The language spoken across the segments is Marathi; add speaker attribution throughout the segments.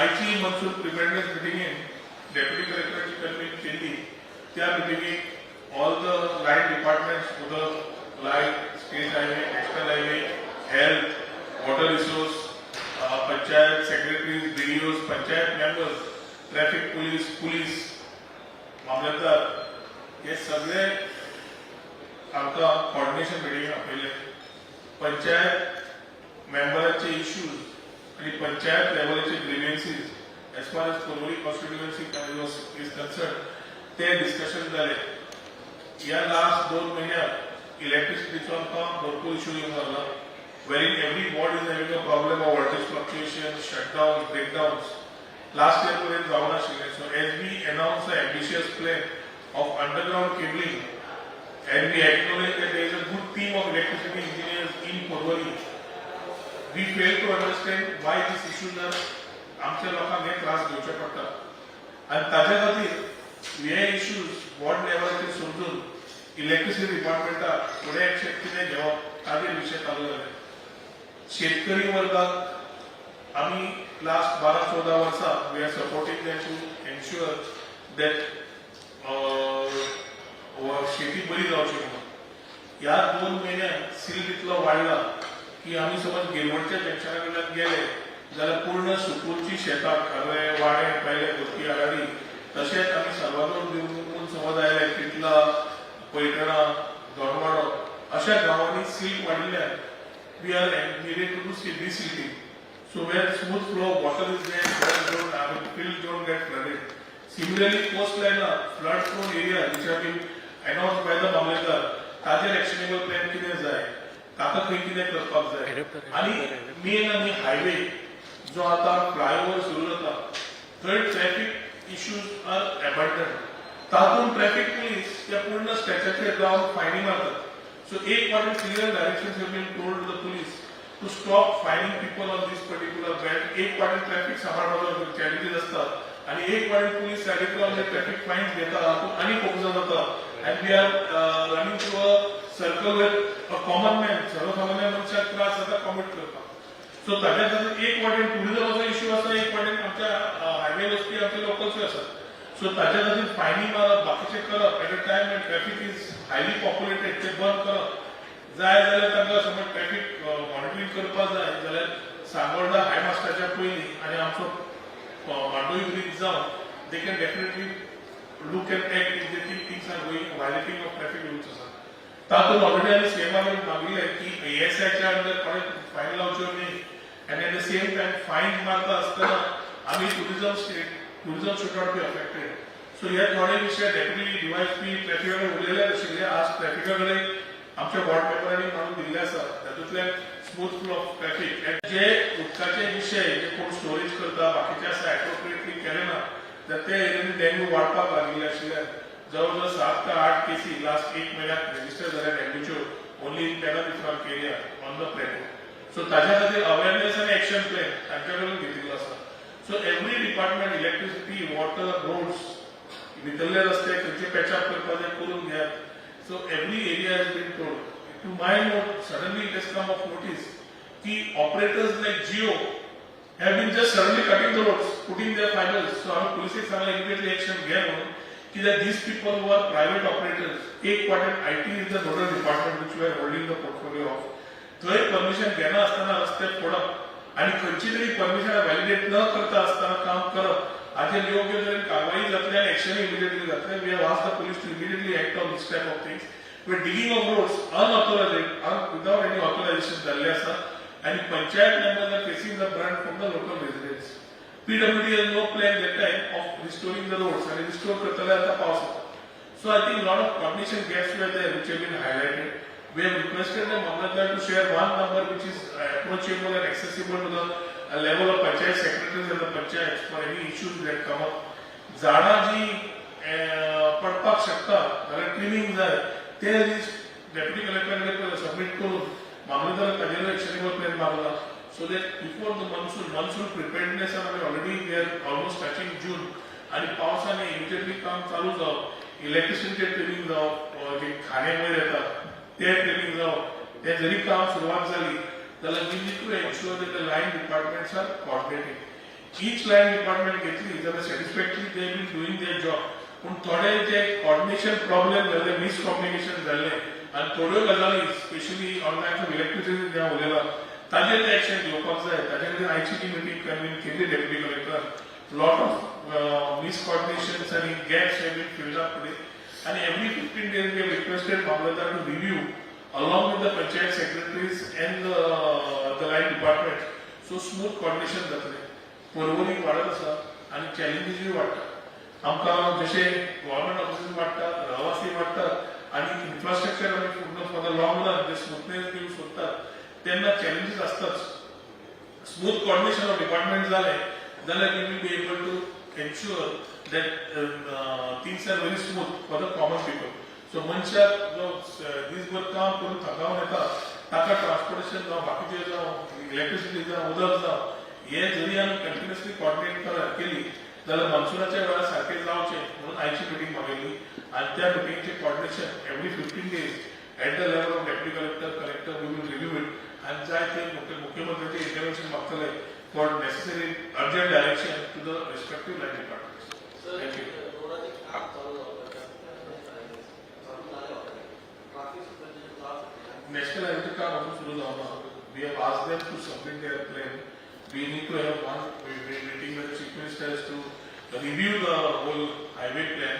Speaker 1: आयची मनसूर प्रिपेअरनेस मिटिंगेन डेप्युटी कलेक्टराची कन्व्हीन केली. त्या मिटिंगेक ऑल द लाईन डिपार्टमेंट्स उदक light state highway national highway health water resource panchayat secretaries BDOs panchayat members traffic police police मामलेदार हे सगळे आमकां कॉर्डिनेशन मिटिंगेक आपयले पंचायत मेंबराचे इश्यूज आणि पंचायत लेवलचे ग्रिव्हन्सीज फार एज कोरोली कॉन्स्टिट्युएन्सी इज कन्सर्न ते डिस्कशन जाले या लास्ट दोन महिन्यात इलेक्ट्रिसिटीचो आमकां भरपूर इश्यू येवन लागला wherein every board is having a problem of voltage fluctuations, shutdowns, breakdowns. Last year पर्यंत जाऊन आशिल्ले. So as we announce the ambitious plan of underground cabling and we acknowledge that there is a good team of electricity engineers in Porvali, we fail to understand why these issues are आमच्या लोकांक हे त्रास करचे पडटा आणि ताज्या खातीर हे इश्यूज वॉर्ड लेवलाचेर समजून इलेक्ट्रिसिटी डिपार्टमेंटाक फुडें एक्शन कितें घेवप ताजेर विशय चालू जाले शेतकरी वर्गाक आमी लास्ट बारा चौदा वर्सां we are supporting that to ensure that शेती बरी जावची म्हणून. ह्या दोन म्हयन्यांत सील इतलो वाडला की आमी समज गिरवणच्या जंक्शना कडल्यान गेले ज्याला पूर्ण सुकूरची शेतात खरे वाढे पहिले कृती आघाडी तसेच आम्ही सर्वांगीण दिवून समुदायाला तिथला पैठणा धोरवाड अशा गावांनी सील वाढल्या. We are um mere to to see this city so where smooth flow of water is dead similarly coast line flood prone area जिच्या बी अनाऊन्स बाय द मामलेकर ताजेर एक्शनेबल प्लॅन किती जाय आता खंय किती करपाक जाय आणि मेन आणि हायवे जो आतां फ्लायओव्हर सुरू जाता, थंय ट्रॅफिक इश्यूज आर एबंडंट. तातूंत ट्रॅफिक पुलीस त्या पूर्ण स्टॅचाचेर जावन फायनी मारतात. सो एक वाटेन clear direction have been told to the police to stop fining people on this particular एक वाटेन ट्रॅफिक सांबाळपाचो चॅलेंजीस असतात आणि एक वाटेन पोलीस सायडींतल्यान जे ट्रॅफिक फायन्स घेता हातूंत आनी फोकस जाता and we are running to a circle with a common man सर्वसामान्य मनशाक त्रास जाता कॉमिट करता सो ताज्या खातीर एक वाटेन टुरिझमाचो इश्यू आसा एक वाटेन आमच्या हायवे वस्ती आमचे लोकल्सूय आसात सो ताज्या खातीर फायनी मारप बाकीचे करप at a time when traffic is highly populated ते बंद करप जाय जाल्यार तांकां समज ट्रॅफिक मॉनिटरींग करपाक जाय जाल्यार सांगोळडा हाय मास्टाच्या पयलीं आनी आमचो मांडोळी ब्रीज जावन they can definitely look at act if they think things are going violating of traffic rules आसा तातूंत ऑलरेडी आमी सीएमान मागिल्ले की एएसआयच्या अंडर कोणें फायन लावच्यो न्ही आनी at the same time fine मारता आसतना आमी tourism state tourism should not be affected so हे थोडे विषय डेप्युटी डीवायएसपी ट्रॅफिकाकडे कडेन उलयले आशिल्ले आज ट्रॅफिकाकडे आमच्या वॉर्ड मेंबरांनी मारून दिल्ले आसा तातूंतल्यान स्मूथ फ्लो ऑफ ट्रॅफिक जे उदकाचे विशय जे कोण स्टोरेज करता बाकीचे आसा एप्रोप्रिएटली केले ना तर ते एरियांनी डेंग्यू वाडपाक लागिल्ले आशिल्ल्यान जवळ जवळ सात ते आठ केसी लास्ट एक म्हयन्यात रेजिस्टर जाल्या डेंग्यूच्यो ओन्ली इन तेरा different area on the platform so त्याच्या खातीर अवेअरनेस आणि एक्शन प्लॅन त्यांच्या कडून घेतिल्लो असा so every department electricity water roads भितरले रस्ते खंयचे पॅचअप करपाचे करून घ्यात so every area has been told to my note suddenly it come of notice की operators like Jio have been just suddenly cutting the roads putting there final so आम्ही पोलिसी सांगला इमिडिएटली एक्शन घ्या म्हणून की that these people who are private operators एक quarter I T is the nodal department which we are holding the portfolio of थंय परमिशन घेना आसतना रस्ते फोडप आणि खंयची तरी परमिशन व्हॅलिडेट न करता आसतना काम करप हाचेर योग्य तरेन कारवाई जातली आनी एक्शन इमिडिएटली जातले we have ask the police to immediately act on this type of things way digging of roads unauthorized without any authorization जाल्ले आसा आणि panchayat members are facing the brunt from the local residents PWD has no plan that time of restoring the roads and restore करतले आता पावस येता. So I think lot of coordination gaps were there which have been highlighted. We have requested the Mamlatdar to share one number which is uh, approachable and accessible to the uh, level of panchayat secretaries and the panchayats for any issues that come up. झाडां जी uh, पडपाक शकता जाल्यार क्लिनिंग जाय ते लिस्ट डेप्युटी कलेक्टरांकडे सबमिट करून मामलेदार ताजेर एक्शनेबल प्लॅन मारला so that before the monsoon monsoon preparedness आमी already we are almost touching June आणि पावसाने इमिजिएटली काम चालू जावप इलेक्ट्रिसिटी ट्रेनिंग जावप जे खाणे वयर येतात ते ट्रेनिंग जावप ते जरी काम सुरवात जाली जाल्यार we need to ensure that the line departments are coordinating each land department घेतली जाल्यार satisfactory they been doing their job पूण थोडे जे कॉर्डिनेशन प्रॉब्लेम जाल्ले मिसकॉम्युनिकेशन जाल्ले आनी थोड्यो गजाली स्पेशली ऑनलायन ऑफ इलेक्ट्रिसिटी जे उलयलां ताजेर ते एक्शन घेवपाक जाय ताजे खातीर आयची ती मिटींग कन्वीन केली deputy collector lot of miscoordinations आनी गॅप्स हे बीन फिल्ड अप टुडे आनी every fifteen days we requested मामलेदार to review along with the panchayat secretaries and the, uh, the line department. So smooth coordination जातले परवरी वाडत आसा आनी चॅलेंजीसूय वाडटा आमकां जशे गव्हर्मेंट ऑफिसीस वाडटात रहवासी वाडटात आणि इन्फ्रास्ट्रक्चर आमी पूर्ण फॉर द लॉंग रन जे स्मूथनेस दिवंक सोदतात तेन्ना चॅलेंजीस आसताच स्मूथ कॉर्डिनेशन ऑफ डिपार्टमेंट जालें जाल्यार we will be able to ensure that things are very smooth for the common people so मनशाक जो स- दिसभर काम करून थकावन येता ताका ट्रान्सपोर्टेशन जावं बाकीचे जावं इलेक्ट्रिसिटी जावं उदक जावं. हे जरी आमी कंटिन्युअसली कॉर्डिनेट कर केली जाल्यार मनसुनाच्या वेळार सारखे जावचे म्हणून आयची मिटींग मागयली आनी त्या मिटींगचे coordination every fifteen days at the level of deputy collector collector we will review it आनी जाय ते मुख्य मुख्यमंत्र्याचे इंटरव्हेन्शन मागतले. For necessary urgent direction to the respective line department thank you National Heritage Card also सुरू जावना. We have asked them to submit their plan. We need to have one meeting with the chief minister to review the whole highway plan.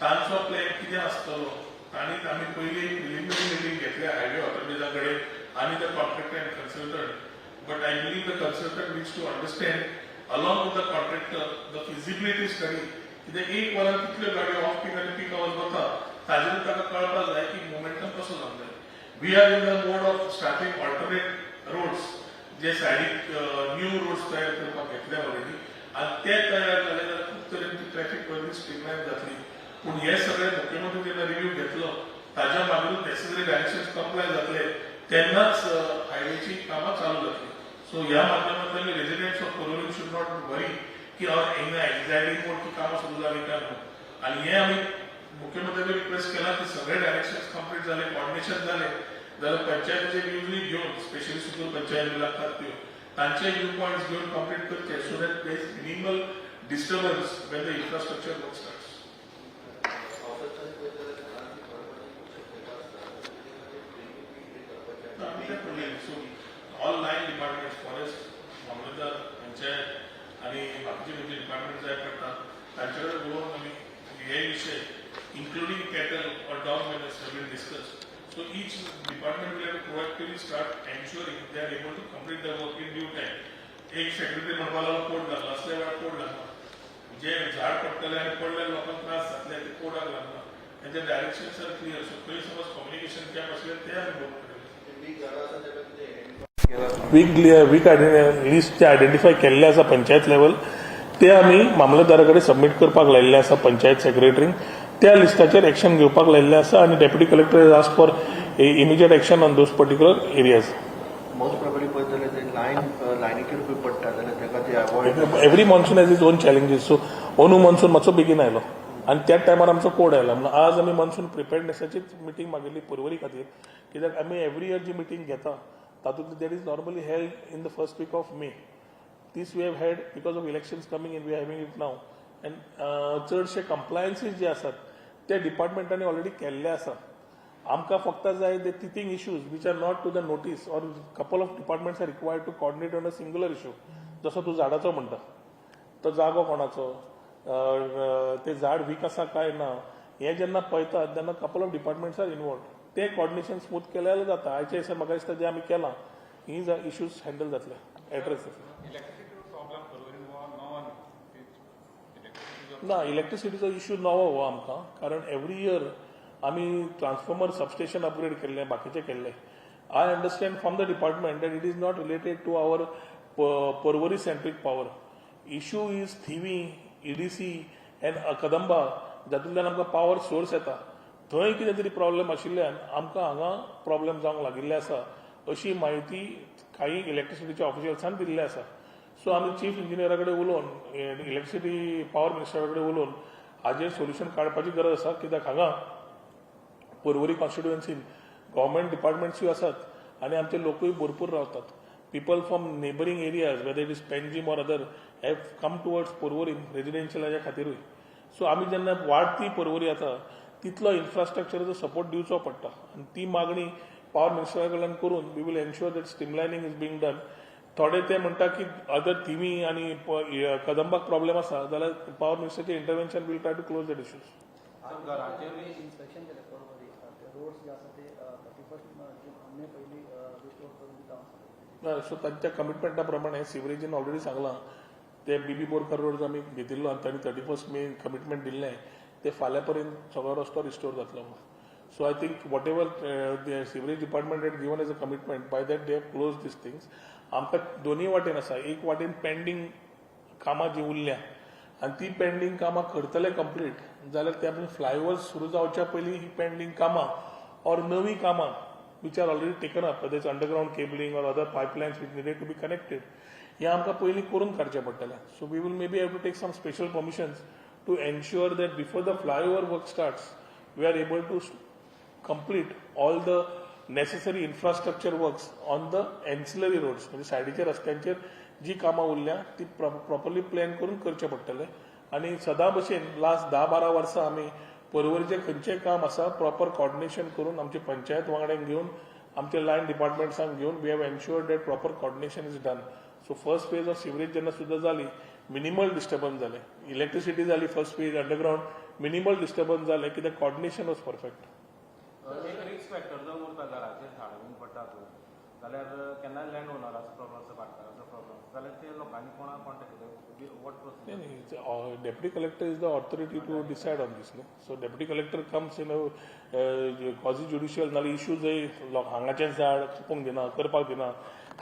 Speaker 1: तांचो प्लॅन कितें आसतलो तांणी आमी पयली प्रिलिमिनरी मिटींग घेतल्या हायवे ऑथॉरिटीजा कडेन आनी the contractor and consultant but I believe the consultant needs to understand, along with the contractor, the feasibility study कित्याक एक वरान कितल्यो गाडयो ऑफ पीक आनी पीक आवर वता ताजेर ताका कळपाक जाय की मोमेंटम कसो जावंक we are in the mode of starting alternate roads जे सायडीक न्यू रोड्स तयार करपाक घेतल्या ऑलरेडी आनी ते तयार जाले जाल्यार खूब तरेन ट्रॅफिक पयली स्ट्रीमलायन जातली पूण हे सगळे मुख्यमंत्री जेन्ना रिव्ह्यू घेतलो ताज्या मागीरूच नेसेसरी डायरेक्शन कंप्लाय जातले तेन्नाच हायवेची सो ह्या माध्यमातले रेझिडेंट्स ऑफ कोरोना शुड नॉट वरी की हांव एन्झायटी कोण की सुरू झाली काय म्हणून आनी हे आमी मुख्यमंत्र्यांनी रिक्वेस्ट केला की सगळे डायरेक्शन कंप्लीट झाले कॉर्डिनेशन झाले. जाल्यार पंचायतीचे व्ह्यूजली घेवन स्पेशली सुद्दां पंचायती लागतात त्यो तांचे व्ह्यू पॉयंट्स घेवन कंप्लीट करते so that place minimal disturbance when the infrastructure work starts आम्ही काय पडले so all nine departments forest मामलेदार पंचायत आणि बाकीचे म्हणजे डिपार्टमेंट जाय तांच्याकडे बरोबर आम्ही हे विषय including cattle or dog manners have been discuss so each department will have to proactively start ensuring they are able to complete their work in due time. एक सेक्रेटरी म्हणपाक लागलो कोड लागला असल्या वेळार कोड लागला जे झाड पडटले आनी पडले लोकांक त्रास जातले ते कोडाक लागला. तेंचे डायरेक्शन्स आर क्लियर सो खंय समज कम्युनिकेशन गॅप असले ते आमी बरोबर वीक वीक आयडेंटिफाय केल्ले आसा पंचायत लेवल ते आमी मामलेदारा कडेन सबमीट करपाक लायिल्ले आसा पंचायत सेक्रेटरींक त्या लिस्टाचेर एक्शन घेवपाक लायिल्ले आसा आनी deputy collector ask for immediate action on those particular areas every monsoon has is own challenges so ओनू मॉन्सून मातसो बेगीन आयलो. आनी त्याच टायमार आमचो कोड आयला. म्हणून आज आमी मॉन्सून प्रिपेर्डनेसाचीच मिटींग मागिल्ली पर्वरी खातीर. कित्याक आमी एवरी इयर जी मिटींग घेता तातूंतली that is normally held in the first week of May तीस we have had because of elections coming in we having it now and चडशे कंप्लायन्सीस जे आसात ते डिपार्टमेंटांनी ऑलरेडी केल्ले आसा आमकां फक्त जाय the thing issues which are not to the notice or couple of departments are required to coordinate on a singular issue जसो तूं झाडाचो म्हणटा तो जागो कोणाचो? ते झाड वीक आसा काय ना? हे जेन्ना पळयतात तेन्ना couple of departments are involve ते कॉर्डिनेशन स्मूथ केल्यार जाता. आयच्या दिसा म्हाका दिसता जे आमी केलां ही इश्यूज हँडल जातले एड्रेस जातले ना इलेक्ट्रिसिटीचो इश्यू नवो हो आमकां. कारण एवरी इयर आमी ट्रान्सफॉर्मर सबस्टेशन अपग्रेड केल्लें बाकीचें केल्लें. I understand from the department that it is not related to our Porvorim centric power issue is Thivim EDC and Kadamba जातूंतल्यान आमकां पॉवर सोर्स येता. थंय कितें तरी प्रॉब्लेम आशिल्ल्यान आमकां हांगा प्रॉब्लेम जावंक लागिल्ले आसा अशी म्हायती काही इलेक्ट्रिसिटीच्या ऑफिशियल्सान दिल्ली आसा. सो आमी चीफ इंजिनियरा कडेन उलोवन इलेक्ट्रिसिटी पॉवर मिनिस्टरा कडेन उलोवन हाजेर सोल्युशन काडपाची गरज आसा कित्याक हांगा पर्वरी कॉन्स्टिट्युएन्सीन गव्हर्मेंट डिपार्टमेंट्सूय आसात आनी आमचे लोकूय भरपूर रावतात. People from neighbouring areas whether it is Penjim other other, come come towards Porvorim residential खातीरूय. सो आमी जेन्ना वाडती पर्वरी आता तितलो इन्फ्रास्ट्रक्चराचो सपोर्ट दिवचो पडटा. आनी ती मागणी पावर मिनिस्टरा कडल्यान करून we will ensure that streamlining is being done थोडे ते म्हणटा की अदर थिमी आनी कदंबाक प्रॉब्लेम आसा जाल्यार power मिनिस्टरचे intervention will try to close that issues so तांच्या कमिटमेंटा प्रमाणे सिवरेजीन ऑलरेडी सांगलां. ते बीबी बोरकर रोड आमी घेतिल्लो आनी तांणी थर्टी फर्स्ट मे कमिटमेंट दिल्लें ते फाल्यां पर्यंत सगळो रस्तो रिस्टोर जातलो so I think whatever the sewerage department at given as a commitment by that they have close these things आमकां दोनूय वाटेन आसा. एक वाटेन पेंडींग कामां जीं उरल्या आनी ती पेंडींग कामां करतले कंप्लीट जाल्यार त्या आमी फ्लायओव्हर सुरू जावच्या पयलीं ही पेंडींग कामां ऑर नवीं कामां which are already taken up whether underground cabling or other pipelines which needed to be connected हें आमकां पयलीं करून काडचें पडटलें. So we will may be have to take some special permissions to ensure that before the flyover work starts we are able to complete all the necessary infrastructure works on the ancillary roads म्हणजे सायडीच्या रस्त्यांचेर जी कामां उरल्या ती प्रॉपरली प्लॅन करून करचें पडटलें आनी सदां भशेन लास्ट धा बारा वर्सां आमी पर्वरीचें खंयचेंय काम आसा प्रॉपर कॉर्डिनेशन करून आमचे पंचायत वांगड्यांक घेवन आमचे लायन डिपार्टमेंट्सांक घेवन we have ensured that proper coordination is done so first phase of sewerage जेन्ना सुद्दां जाली मिनिमल डिस्टर्बन्स जालें इलेक्ट्रिसिटी जाली first phase underground minimal disturbance जालें कित्याक कॉर्डिनेशन वॉज परफेक्ट
Speaker 2: एक रिस्क फॅक्टर जर उरता घराचेर झाड बीन पडटा पळय जाल्यार केन्नाय लँड ओनराचो प्रॉब्लम आसा काडटाराचो प्रॉब्लम जाल्यार ते लोकांनी कोणाक कॉन्टेक्ट केले? What
Speaker 1: deputy collector is the authority to decide on this now so deputy collector comes in quasi judicial नाल्यार इश्यू जंय लोक हांगाचें झाड कापूंक दिना करपाक दिना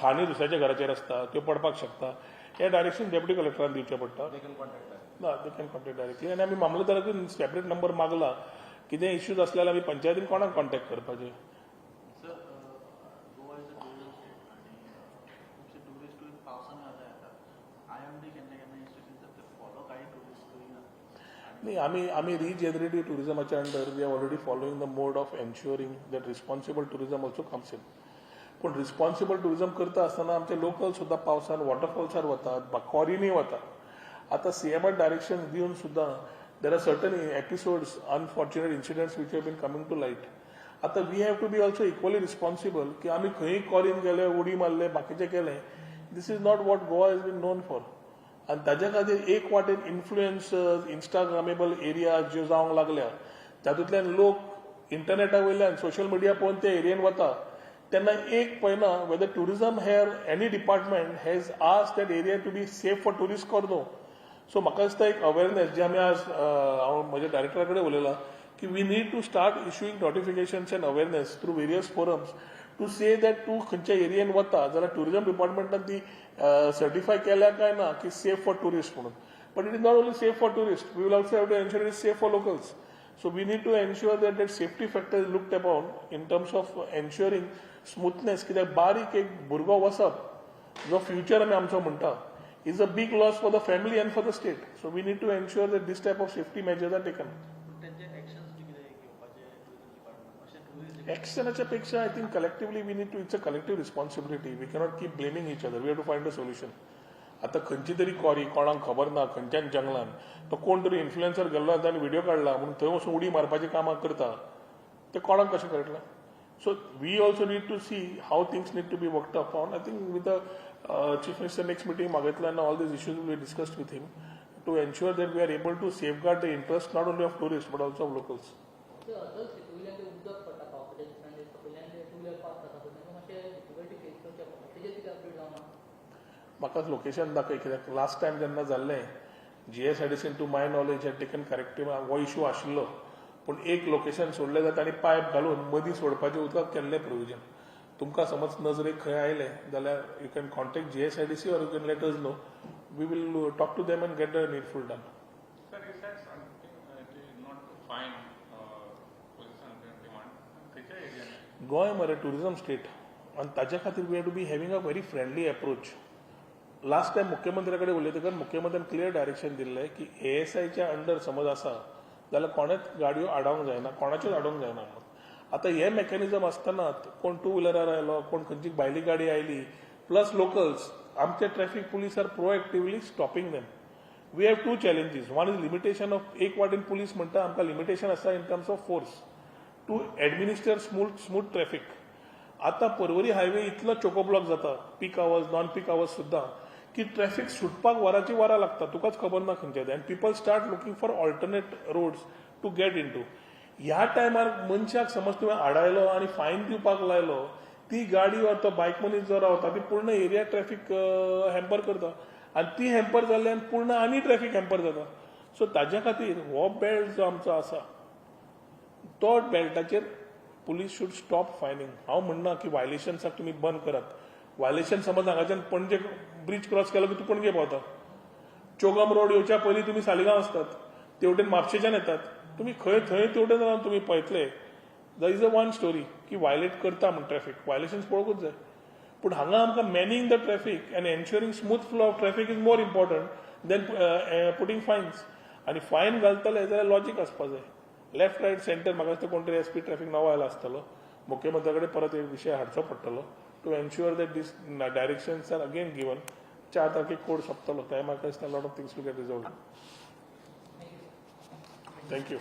Speaker 1: खाणी दुसऱ्याच्या घराचेर आसता त्यो पडपाक शकता हे डायरेक्शन डेप्युटी कलेक्टरान दिवचें पडटा
Speaker 2: दे कॅन कॉन्टेक्ट
Speaker 1: ना दे कॅन कॉन्टेक्ट डायरेक्टली आनी आमी मामलेदाराकूय सेपरेट नंबर मागला कितें इश्यूज आसल्यार आमी पंचायतीन कोणाक कॉन्टॅक्ट करपाचें
Speaker 3: sir Goa is a tourism state आणि खुबशे टुरिस्ट पावसानं आले येतात आय एम डी केन्ना केन्ना इन्स्ट्रक्शन ते फॉलो कांय टुरिस्ट करिना
Speaker 1: नाही आम्ही आम्ही regenerative टुरिझमाच्या under we are already following the mode of ensuring that responsible tourism also comes in पूण रिस्पॉन्सिबल टुरिझम करता आसतना आमचे लोकल सुद्दां पावसान वॉटरफॉल्सार वतात कॉरिनी वतात. आतां सीएमआर डायरेक्शन दिवन सुद्दां there are certain episodes unfortunate incidents which have been coming to light आतां we have to be also equally responsible की आमी खंयी कॉरीन गेले उडी मारले बाकीचे केले. This is not what Goa is been known for आनी ताज्या खातीर एक वाटेन इन्फ्लुएन्सर्स इंस्टाग्रामेबल एरिया ज्यो जावंक लागल्या तातूंतल्यान लोक इंटरनेटा वयल्यान सोशल मिडिया पळोवन ते एरियेन वता तेन्ना एक पळयना whether tourism here any department has ask that area to be safe for tourist कर न्हू सो म्हाका दिसता एक अवेरनेस जे आमी आज हांव म्हज्या डायरेक्टरा कडेन उलयलां की we need to start issuing notifications and awareness through various forums to say that तूं खंयच्या एरियेन वता जाल्यार टुरिझम डिपार्टमेंटान ती सर्टिफाय केल्या काय ना की सेफ फॉर टुरिस्ट म्हणून. But it is not only safe for tourist we will also have to ensure it is safe for locals so we need to ensure that that safety factor is looked upon in terms of ensuring smoothness कित्याक बारीक एक भुरगो वसप जो फ्युचर आमी आमचो म्हणटा is a big loss for the family and for the state so we need to ensure that this type of safety measures are taken
Speaker 3: त्यांचे ऍक्शन्स बी कितें घेवपाचे टुरिझम डिपार्टमेंट अशें
Speaker 1: एक्शनाच्या पेक्षा I think collectively we need to it's a collective responsibility we cannot keep blaming each other we have to find a solution आतां खंयची तरी कॉरी कोणाक खबर ना खंयच्यान जंगलान. तो कोण तरी इन्फ्लुएन्सर गेल्लो ताणें व्हिडिओ काडला म्हणून थंय वचून उडी मारपाची कामां करता. ते कोणाक कशें कळटलें? So we also need to see how things need to be work up on I think with the chief minister next meeting मागितल्यान all these issues we discussed with him to ensure that we are able to safeguard the interest not only of tourist but also of locals
Speaker 4: ते अदर वयल्यान ते उदक पडटा पावसाच्या दिसांनी दिसता पयल्यान ते टू व्हिलर पार्क जाता पळय ताका मातशें डिफिकल्टी फेस करचें पडटा तेजेर कितें अपडेट जावना
Speaker 1: म्हाका लोकेशन दाखय कित्याक लास्ट टायम जेन्ना जाल्लें जीएसआयडीसीन to my knowledge had taken corrective हो इश्यू आशिल्लो. पूण एक लोकेशन सोडलें जाता आनी पायप घालून मदीं सोडपाचें उदकाक केल्लें प्रोविजन तुमकां समज नजरेक खंय आयलें जाल्यार you can contact GSIDC or you can let us know we will talk to them and get the needful done Goem मरे टुरिझम स्टेट आनी ताच्या खातीर we have to be having a very friendly approach last time मुख्यमंत्र्या कडेन उलयतकच मुख्यमंत्र्यांनी क्लियर डायरेक्शन दिल्लें की एएसआयच्या अंडर समज आसा जाल्यार कोणेच गाडयो आडावंक जायना कोणाचेच आडोवंक जायना म्हणून आतां हे मेकॅनिझम आसतना कोण टू व्हिलरार आयलो कोण खंयची भायली गाडी आयली प्लस लोकल्स आमचे traffic police are proactively stopping them we have to challenges one is limitation of एक वाटेन पुलीस म्हणटा आमकां लिमिटेशन आसा in terms of force to administer smooth smooth traffic आतां परवरी हायवे इतलो चोको ब्लॉक जाता peak hours non peak hours सुद्दां की ट्रॅफिक सुटपाक वराची वरां लागता तुकाच खबर ना खंयच्या ते people start looking for alternate roads to get into ह्या टायमार मनशाक समज तुवें आडायलो आनी फायन दिवपाक लायलो ती गाडी वा तो बायक मनीस जो रावता ती पूर्ण एरिया ट्रॅफिक हॅम्पर करता. आनी ती हॅम्पर जाल्ल्यान पूर्ण आनी ट्रॅफिक हॅम्पर जाता. सो ताज्या खातीर हो बेल्ट जो आमचो आसा तो बेल्टाचेर पुलीस शूड स्टॉप फायनींग हांव म्हणना की वायलेशन्साक तुमी बंद करात. वायलेशन समज हांगाच्यान पणजे ब्रिज क्रॉस केलो की तूं पणजे पावता चोगम रोड येवच्या पयलीं तुमी सालिगांव आसतात तेवटेन म्हापशेच्यान येतात. तुमी खंय थंय तेवटेन रावन तुमी पळयतले the is a one story की वायलेट करता म्हण ट्रॅफीक व्हायलेशन पळोवंकूच जाय. पूण हांगा आमकां manning the traffic and ensuring smooth flow of traffic is more important than putting fines आनी फायन घालतले जाल्यार लॉजीक आसपा जाय. लेफ्ट रायट सेंटर म्हाका दिसता कोण तरी एस पी ट्रॅफीक नवो आयला आसतलो. मुख्यमंत्र्या कडेन परत एक विशय हाडचो पडटलो. To ensure that this direction are again given चार तारखेक कोड सोंपतलो थंय म्हाका दिसता lot of things to get resolve thank you